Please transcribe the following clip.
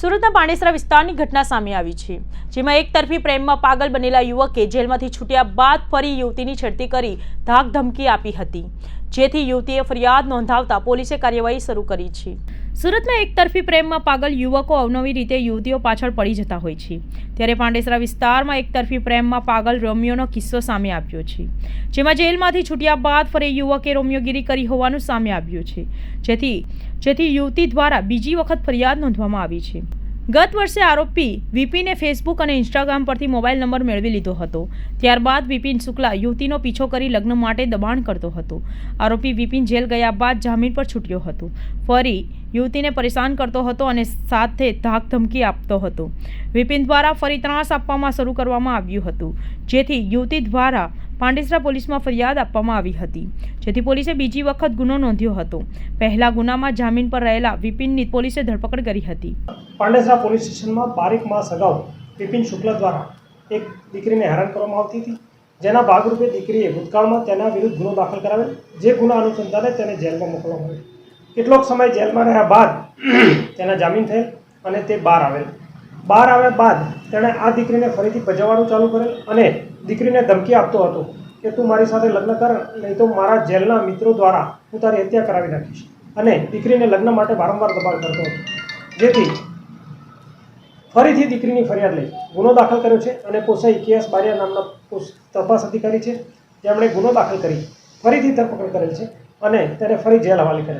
સુરતના પાણેસરા વિસ્તારની ઘટના સામે આવી છે, જેમાં એક તરફી પ્રેમમાં પાગલ બનેલા યુવકે જેલમાંથી છૂટ્યા બાદ ફરી યુવતીની છેડતી કરી ધાક ધમકી આપી હતી. જેથી યુવતીએ ફરિયાદ નોંધાવતા પોલીસે કાર્યવાહી શરૂ કરી છે. સુરતમાં એક તરફી પ્રેમમાં પાગલ યુવકો અવનવી રીતે યુવતીઓ પાછળ પડી જતા હોય છે. ત્યારે પાંડેસરા વિસ્તારમાં એક તરફી પ્રેમમાં પાગલ રોમિયોનો કિસ્સો સામે આવ્યો છે. જેમાં જેલમાંથી છૂટ્યા બાદ ફરી યુવકે રોમિયોગીરી કરી હોવાનું સામે આવ્યું છે. જેથી જેથી યુવતી દ્વારા બીજી વખત ફરિયાદ નોંધવામાં આવી છે. ગત વર્ષે આરોપી વિપિને ફેસબુક અને ઇન્સ્ટાગ્રામ પરથી મોબાઈલ નંબર મેળવી લીધો હતો. ત્યારબાદ વિપિન શુક્લા યુવતીનો પીછો કરી લગ્ન માટે દબાણ કરતો હતો. આરોપી વિપિન જેલ ગયા બાદ જામીન પર છૂટ્યો હતો. ફરી યુવતીને પરેશાન કરતો હતો અને સાથે ધાક ધમકી આપતો હતો. વિપિન દ્વારા ફરી ત્રાસ આપવામાં શરૂ કરવામાં આવ્યું હતું. જેથી યુવતી દ્વારા પાંડેસરા પોલીસમાં ફરિયાદ આપવામાં આવી હતી. જેથી પોલીસે બીજી વખત ગુનો નોંધ્યો હતો. પહેલા ગુનામાં જામીન પર રહેલા વિપિનની પોલીસે ધરપકડ કરી હતી. પાંડેસરા પોલીસ સ્ટેશનમાં બારીક માસ અગાઉ વિપિન શુક્લ દ્વારા એક દીકરીને હેરાન કરવામાં આવતી હતી. જેના ભાગરૂપે દીકરીએ ભૂતકાળમાં તેના વિરુદ્ધ ગુનો દાખલ કરાવેલ, જે ગુના અનુસંધાને તેને જેલમાં મોકલવામાં આવ્યો. કેટલોક સમય જેલમાં રહ્યા બાદ તેના જામીન થયેલ અને તે બહાર આવેલ. બહાર આવ્યા બાદ તેણે આ દીકરીને ફરીથી ભજવવાનું ચાલુ કરેલ અને દીકરીને ધમકી આપતો હતો કે તું મારી સાથે લગ્ન કર, નહીં તો મારા જેલના મિત્રો દ્વારા હું તારી હત્યા કરાવી નાખીશ. અને દીકરીને લગ્ન માટે વારંવાર દબાણ કરતો હતો. જેથી ફરીથી દીકરીની ફરિયાદ લઈ ગુનો દાખલ કર્યો છે અને પોસાઈ કેએસ બારિયા નામના તપાસ અધિકારી છે. જેમણે ગુનો દાખલ કરી ફરીથી ધરપકડ કરેલ છે અને તેને ફરી જેલ હવાલે કરેલ